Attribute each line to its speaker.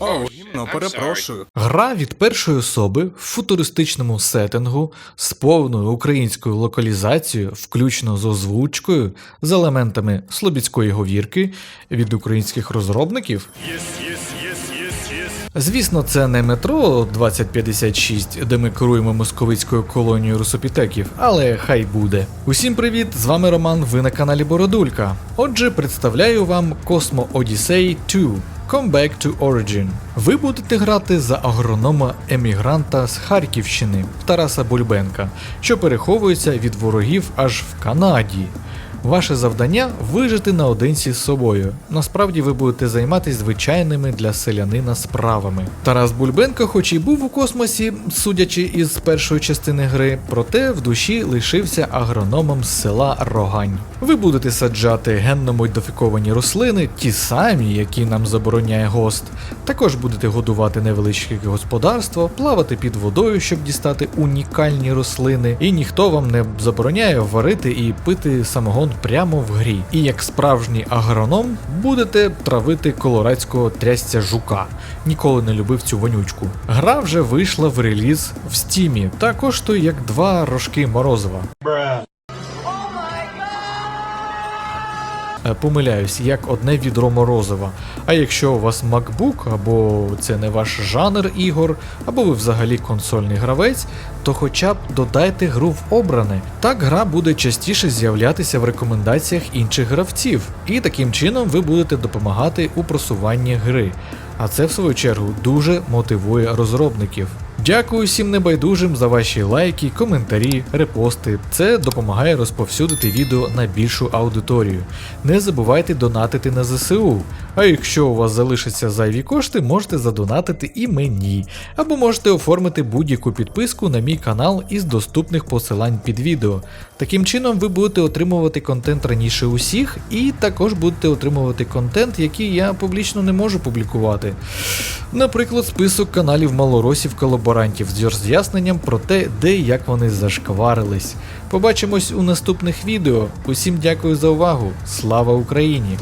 Speaker 1: О, гімно, перепрошую.
Speaker 2: Гра від першої особи в футуристичному сеттингу з повною українською локалізацією, включно з озвучкою, з елементами слобідської говірки від українських розробників. Звісно, це не метро 2056, де ми керуємо московицькою колонією русопітеків, але хай буде. Усім привіт! З вами Роман. Ви на каналі Бородулька. Отже, представляю вам Cosmo Odyssey 2. Come Back to Origin. Ви будете грати за агронома емігранта з Харківщини Тараса Бульбенка, що переховується від ворогів аж в Канаді. Ваше завдання вижити наодинці з собою. Насправді ви будете займатися звичайними для селянина справами. Тарас Бульбенко, хоч і був у космосі, судячи із першої частини гри, проте в душі лишився агрономом з села Рогань. Ви будете саджати генно модифіковані рослини, ті самі, які нам забороняє гост. Також будете годувати невеличке господарство, плавати під водою, щоб дістати унікальні рослини, і ніхто вам не забороняє варити і пити самогон прямо в грі. І як справжній агроном будете травити колорадського трясця жука. Ніколи не любив цю вонючку. Гра вже вийшла в реліз в стімі та коштує як два рожки морозива. Помиляюсь, як одне відро морозива. А якщо у вас MacBook, або це не ваш жанр ігор, або ви взагалі консольний гравець, то хоча б додайте гру в обране. Так гра буде частіше з'являтися в рекомендаціях інших гравців, і таким чином ви будете допомагати у просуванні гри. А це в свою чергу дуже мотивує розробників. Дякую всім небайдужим за ваші лайки, коментарі, репости. Це допомагає розповсюдити відео на більшу аудиторію. Не забувайте донатити на ЗСУ. А якщо у вас залишаться зайві кошти, можете задонатити і мені. Або можете оформити будь-яку підписку на мій канал із доступних посилань під відео. Таким чином ви будете отримувати контент раніше усіх, і також будете отримувати контент, який я публічно не можу публікувати. Наприклад, список каналів малоросів колаборантів з роз'ясненням про те, де і як вони зашкварились. Побачимось у наступних відео. Усім дякую за увагу. Слава Україні!